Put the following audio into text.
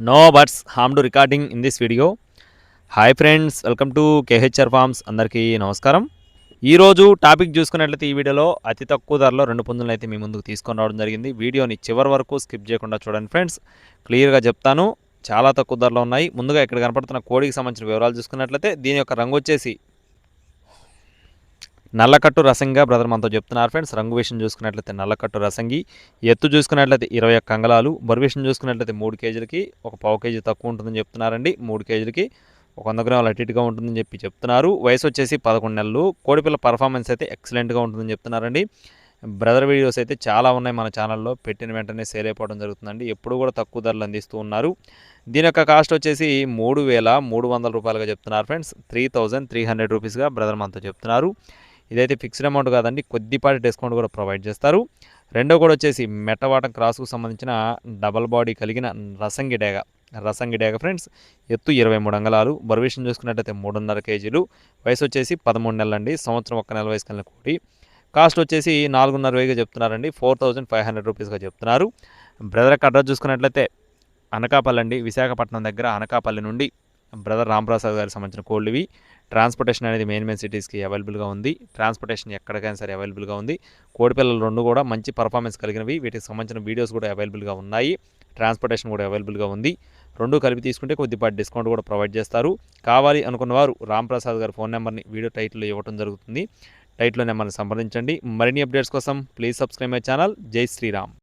No birds harm to recording in this video hi friends welcome to KHR farms అందరికీ నమస్కారం. ఈరోజు topic చూసుకున్నట్లయితే ఈ వీడియోలో అతి తక్కువ ధరలో రెండు పుంజులను అయితే మీ ముందుకు తీసుకొని రావడం జరిగింది. వీడియోని చివరి వరకు స్కిప్ చేయకుండా చూడండి ఫ్రెండ్స్ క్లియర్గా చెప్తాను. చాలా తక్కువ ధరలో ఉన్నాయి. ముందుగా ఇక్కడ కనపడుతున్న కోడికి సంబంధించిన వివరాలు చూసుకున్నట్లయితే దీని యొక్క రంగు వచ్చేసి నల్లకట్టు రసంగా బ్రదర్ మనతో చెప్తున్నారు ఫ్రెండ్స్. రంగు విషయం చూసుకున్నట్లయితే నల్లకట్టు రసంగి ఎత్తు చూసుకున్నట్లయితే ఇరవై ఒక్క అంగళాలు బరువు విషయం చూసుకున్నట్లయితే మూడు కేజీలకి ఒక పావు కేజీ తక్కువ ఉంటుందని చెప్తున్నారండి. మూడు కేజీలకి ఒక వంద గ్రాములు అటు ఇటుగా ఉంటుందని చెప్పి చెప్తున్నారు. వయసు వచ్చేసి పదకొండు నెలలు. కోడిపిల్ల పర్ఫార్మెన్స్ అయితే ఎక్సలెంట్గా ఉంటుందని చెప్తున్నారండి. బ్రదర్ వీడియోస్ అయితే చాలా ఉన్నాయి మన ఛానల్లో. పెట్టిన వెంటనే సేల్ అయిపోవడం జరుగుతుందండి. ఎప్పుడు కూడా తక్కువ ధరలు అందిస్తూ ఉన్నారు. దీని యొక్క కాస్ట్ వచ్చేసి మూడు వేల మూడు వందల రూపాయలుగా చెప్తున్నారు friends. Three thousand three hundred రూపీస్గా brother మనతో చెప్తున్నారు. ఇదైతే ఫిక్స్డ్ అమౌంట్ కాదండి కొద్దిపాటి డిస్కౌంట్ కూడా ప్రొవైడ్ చేస్తారు. రెండో కూడా వచ్చేసి మెట్టవాటం క్రాస్కు సంబంధించిన డబల్ బాడీ కలిగిన రసంగి డేగ రసంగి డేగ ఫ్రెండ్స్ ఎత్తు ఇరవై మూడు అంగళాలు బరువిషన్ చూసుకున్నట్టయితే మూడున్నర కేజీలు వయసు వచ్చేసి పదమూడు నెలలండి సంవత్సరం ఒక్క నెల వయసు కలిగిన కోడి. కాస్ట్ వచ్చేసి నాలుగున్నర వేగా చెప్తున్నారండి ఫోర్ థౌజండ్ ఫైవ్ హండ్రెడ్ రూపీస్గా చెప్తున్నారు. బ్రదర్ అడ్రస్ చూసుకున్నట్లయితే అనకాపల్లి అండి విశాఖపట్నం దగ్గర అనకాపల్లి నుండి బ్రదర్ రాంప్రసాద్ గారికి సంబంధించిన కోళ్ళువి ట్రాన్స్పోర్టేషన్ అనేది మెయిన్ మెయిన్ సిటీస్కి అవైలబుల్గా ఉంది. ట్రాన్స్పోర్టేషన్ ఎక్కడికైనా సరే అవైలబుల్గా ఉంది. కోడిపిల్లలు రెండు కూడా మంచి పర్ఫార్మెన్స్ కలిగినవి. వీటికి సంబంధించిన వీడియోస్ కూడా అవైలబుల్గా ఉన్నాయి. ట్రాన్స్పోర్టేషన్ కూడా అవైలబుల్గా ఉంది. రెండు కలిపి తీసుకుంటే కొద్దిపాటి డిస్కౌంట్ కూడా ప్రొవైడ్ చేస్తారు. కావాలి అనుకున్న వారు రాంప్రసాద్ గారి ఫోన్ నెంబర్ని వీడియో టైటిల్లో ఇవ్వడం జరుగుతుంది. టైటిల్లో నెంబర్ని సంప్రదించండి. మరిన్ని అప్డేట్స్ కోసం ప్లీజ్ సబ్స్క్రైబ్ మై ఛానల్. జై శ్రీరామ్.